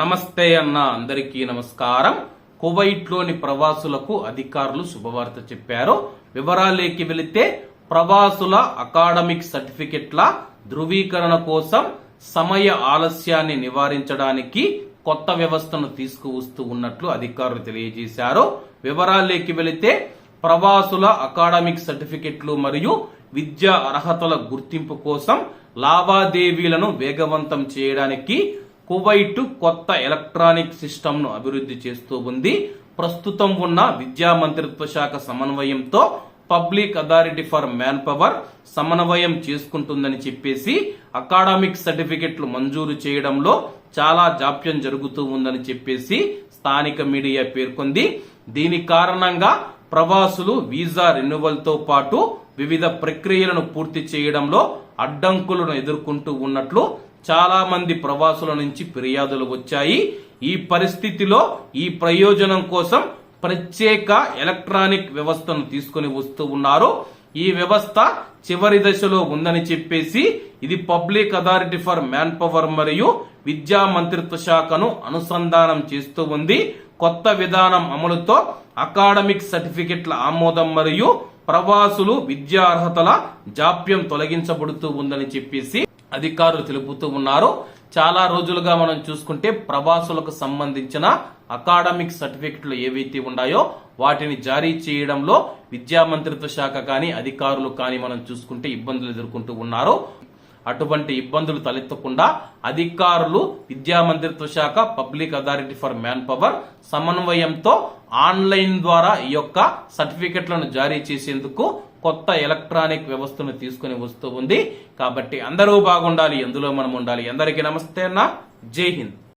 నమస్తే అన్న అందరికీ నమస్కారం. కువైట్లోని ప్రవాసులకు అధికారులు శుభవార్త చెప్పారు. వివరాలేకి వెళితే ప్రవాసుల అకాడమిక్ సర్టిఫికెట్ల ధృవీకరణ కోసం సమయ ఆలస్యాన్ని నివారించడానికి కొత్త వ్యవస్థను తీసుకువస్తూ ఉన్నట్లు అధికారులు తెలియజేశారు. వివరాలేకి వెళితే ప్రవాసుల అకాడమిక్ సర్టిఫికెట్లు మరియు విద్యా అర్హతల గుర్తింపు కోసం లావాదేవీలను వేగవంతం చేయడానికి కువైట్ కొత్త ఎలక్ట్రానిక్ సిస్టమ్ను అభివృద్ధి చేస్తూ ఉంది. ప్రస్తుతం ఉన్న విద్యా మంత్రిత్వ శాఖ సమన్వయంతో public authority for man power సమన్వయం చేసుకుంటుందని చెప్పేసి అకాడమిక్ సర్టిఫికెట్లు మంజూరు చేయడంలో చాలా జాప్యం జరుగుతూ ఉందని చెప్పేసి స్థానిక మీడియా పేర్కొంది. దీని కారణంగా ప్రవాసులు వీసా రెన్యువల్తో పాటు వివిధ ప్రక్రియలను పూర్తి చేయడంలో అడ్డంకులను ఎదుర్కొంటూ ఉన్నట్లు చాలా మంది ప్రవాసుల నుంచి ఫిర్యాదులు వచ్చాయి. ఈ పరిస్థితిలో ఈ ప్రయోజనం కోసం ప్రత్యేక ఎలక్ట్రానిక్ వ్యవస్థను తీసుకొని వస్తూ ఉన్నారు. ఈ వ్యవస్థ చివరి దశలో ఉందని చెప్పేసి ఇది public authority for man power మరియు విద్యా మంత్రిత్వ శాఖను అనుసంధానం చేస్తూ ఉంది. కొత్త విధానం అమలుతో అకాడమిక్ సర్టిఫికెట్ల ఆమోదం మరియు ప్రవాసులు విద్యా అర్హతల జాప్యం తొలగించబడుతూ ఉందని చెప్పేసి అధికారులు తెలుపుతూ ఉన్నారు. చాలా రోజులుగా మనం చూసుకుంటే ప్రవాసులకు సంబంధించిన అకాడమిక్ సర్టిఫికెట్లు ఏవైతే ఉన్నాయో వాటిని జారీ చేయడంలో విద్యా మంత్రిత్వ శాఖ కానీ అధికారులు కానీ మనం చూసుకుంటే ఇబ్బందులు ఎదుర్కొంటూ ఉన్నారు. అటువంటి ఇబ్బందులు తలెత్తకుండా అధికారులు విద్యా మంత్రిత్వ శాఖ public authority for man power సమన్వయంతో ఆన్లైన్ ద్వారా ఈ యొక్క సర్టిఫికెట్లను జారీ చేసేందుకు కొత్త ఎలక్ట్రానిక్ వ్యవస్థను తీసుకుని వస్తూ ఉంది. కాబట్టి అందరూ బాగుండాలి ఎందులో మనం ఉండాలి? అందరికీ నమస్తే అన్న. జై హింద్.